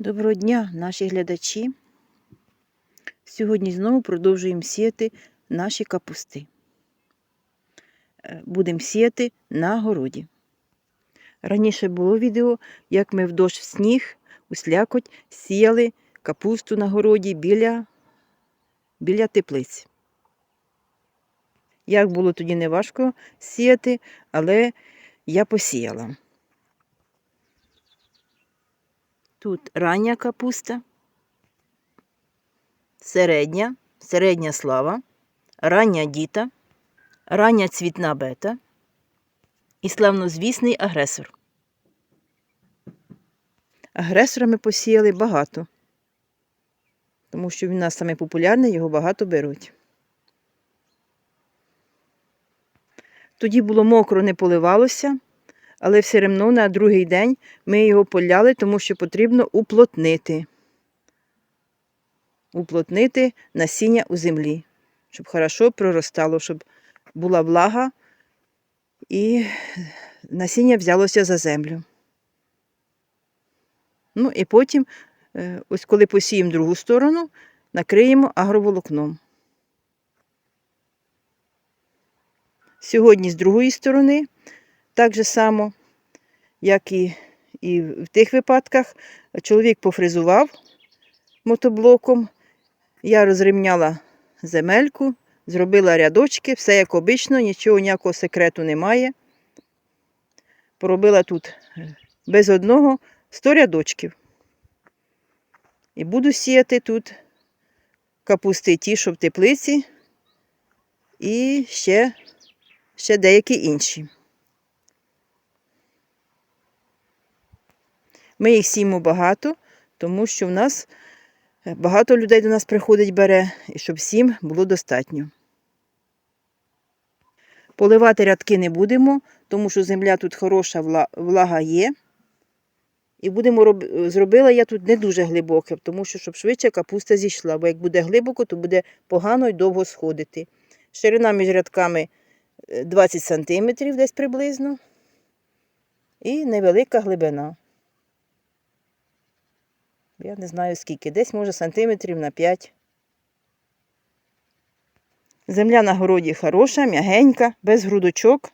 Доброго дня, наші глядачі. Сьогодні знову продовжуємо сіяти наші капусти. Е, Будемо сіяти на городі. Раніше було відео, як ми в дощ в сніг, у слякоть сіяли капусту на городі біля, біля теплиць. Як було тоді неважко сіяти, але я посіяла. Тут рання капуста, середня, середня слава, рання діта, рання цвітна бета. І славнозвісний агресор. Агресора ми посіяли багато, тому що він у нас найпопулярний, його багато беруть. Тоді було мокро, не поливалося, але все одно на другий день ми його поляли, тому що потрібно уплотнити. Уплотнити насіння у землі, щоб хорошо проростало, щоб була влага і насіння взялося за землю. Ну і потім, е, ось коли посіємо другу сторону, накриємо агроволокном. Сьогодні з другої сторони так же само, як і, і в тих випадках, чоловік пофрезував мотоблоком. Я розрівняла земельку, зробила рядочки, все як обично, нічого ніякого секрету немає. Поробила тут е, без одного 100 рядочків. І буду сіяти тут капусти ті, що в теплиці, і ще, ще деякі інші. Ми їх сіємо багато, тому що в нас е, багато людей до нас приходить, бере, і щоб всім було достатньо. Поливати рядки не будемо, тому що земля тут хороша, влага є. І будемо роб... зробила я тут не дуже глибоке, тому що щоб швидше капуста зійшла, бо як буде глибоко, то буде погано і довго сходити. Ширина між рядками е, 20 см десь приблизно. І невелика глибина. Я не знаю скільки, десь може сантиметрів на 5. Земля на городі хороша, м'ягенька, без грудочок.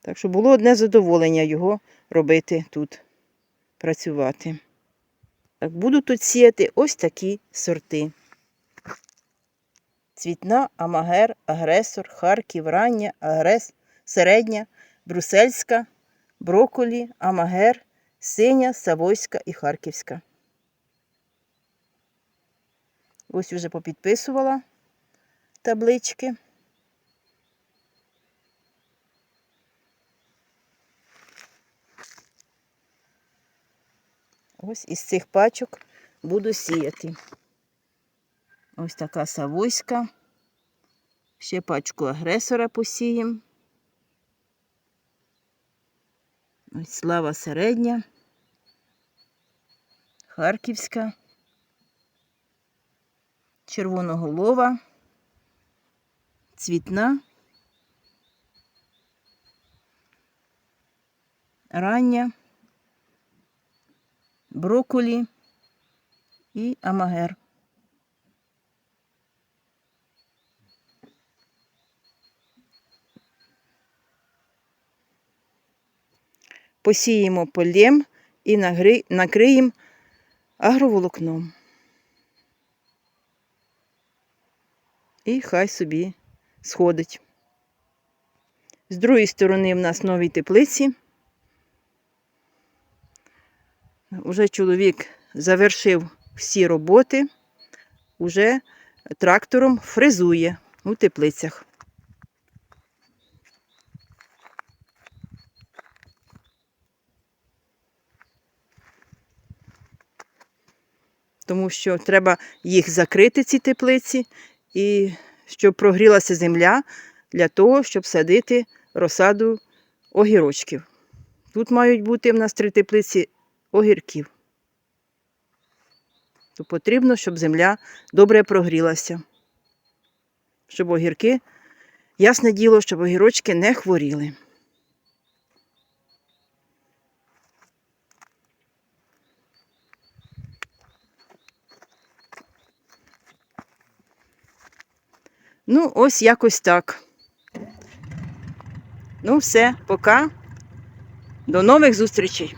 Так що було одне задоволення його робити тут, працювати. Так, буду тут сіяти ось такі сорти. Цвітна, амагер, агресор, Харків, рання, агрес, середня, брусельська, броколі, амагер, синя, савойська і харківська. Ось уже попідписувала таблички. Ось із цих пачок буду сіяти. Ось така савойська. Ще пачку агресора посіємо. Ось слава середня. Харківська. Червоноголова. Цвітна. Рання брокколі і амагер. Посіємо полєм і накриємо агроволокном. І хай собі сходить. З другої сторони в нас нові теплиці. Уже чоловік завершив всі роботи, уже трактором фрезує у теплицях. Тому що треба їх закрити, ці теплиці, і щоб прогрілася земля для того, щоб садити розсаду огірочків. Тут мають бути в нас три теплиці огірків. То потрібно, щоб земля добре прогрілася. Щоб огірки, ясне діло, щоб огірочки не хворіли. Ну, ось якось так. Ну, все, пока. До нових зустрічей.